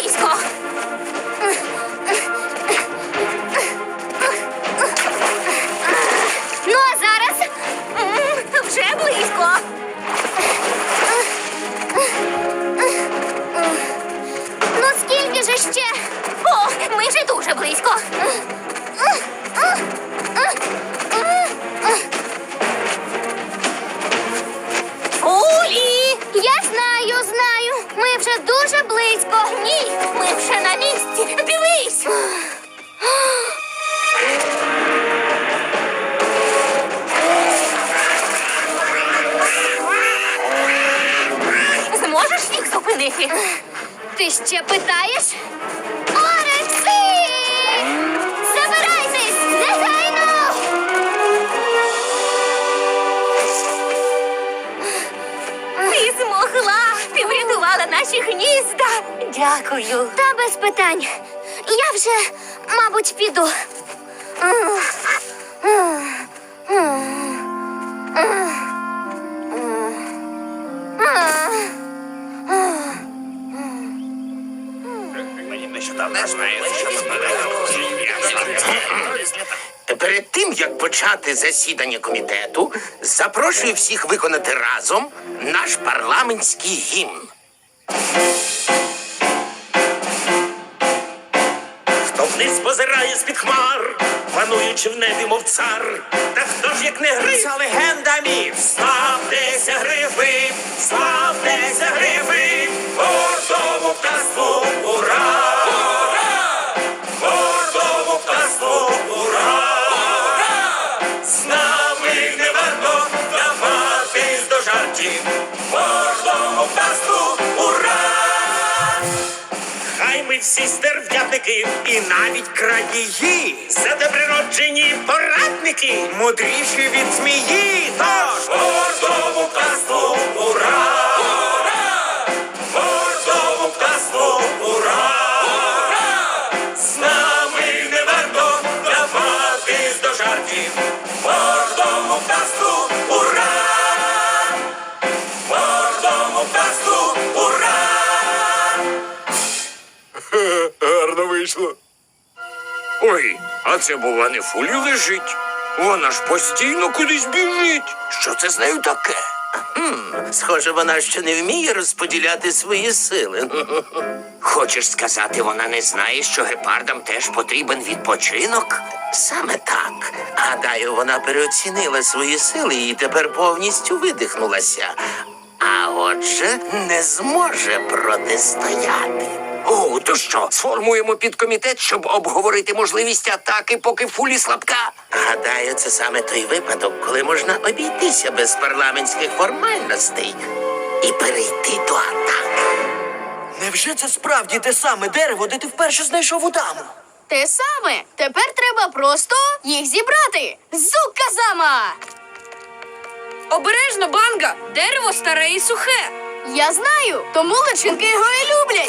близько. Ну, а зараз вже близько. Ну, скільки же ще? О, ми вже дуже близько. Улі! Я знаю, знаю. Ми вже дуже близько. Ні, місці. Дивись. Зможеш їх зупинити? Ти ще питаєш? Дякую. Та без питань. Я вже, мабуть, піду. Перед тим як почати засідання комітету, запрошую всіх виконати разом наш парламентський гімн. Вниз позирає з-під хмар, пануючи в небі, мов цар, та хто ж як не гриф за легендами. Славтеся гриби, славтеся гриби, ми всі стерв'ятники і навіть крадії, задобрироджені порадники, мудріші від змії. Тож гордому Це бува не фулі лежить. Вона ж постійно кудись біжить. Що це з нею таке? Хм, схоже, вона ще не вміє розподіляти свої сили. Хочеш сказати, вона не знає, що гепардам теж потрібен відпочинок? Саме так. Гадаю, вона переоцінила свої сили і тепер повністю видихнулася. А отже, не зможе протистояти. О, то що, сформуємо підкомітет, щоб обговорити можливість атаки, поки фулі слабка? Гадаю, це саме той випадок, коли можна обійтися без парламентських формальностей і перейти до атаки. Невже це справді те саме дерево, де ти вперше знайшов удаму? Те саме. Тепер треба просто їх зібрати. Зуказама! Обережно, банга! Дерево старе і сухе. Я знаю, тому личинки його і люблять.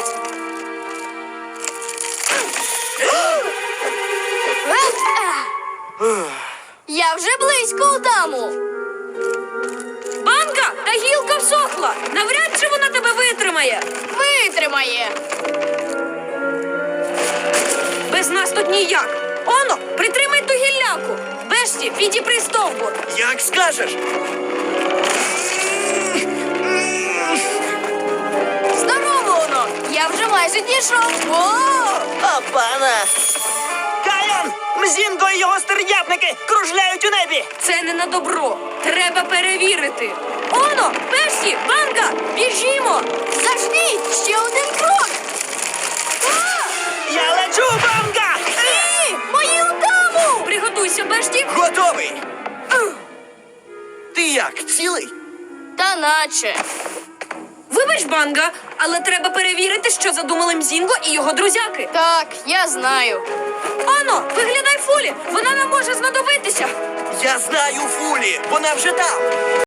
У даму. Банга, та гілка всохла. Навряд чи вона тебе витримає. Витримає. Без нас тут ніяк. Оно, притримай ту гілляку. Бешті, підіпри стовбур. Як скажеш? Здорово воно. Я вже майже дійшов. О! Опана! Кайон! Мзінго і його стерв'ятники кружляють у небі! Це не на добро. Треба перевірити. Оно, Бешті, банга, біжімо. Заждіть, ще один крок. Я лечу, банга! Ні, мою даму! Приготуйся, Бешті. Готовий! Ти як, цілий? Та наче. Вибач, банга, але треба перевірити, що задумали Мзінго і його друзяки. Так, я знаю. Оно, виглядай фулі, вона нам може знадобитися. Я знаю Фулі, вона вже там.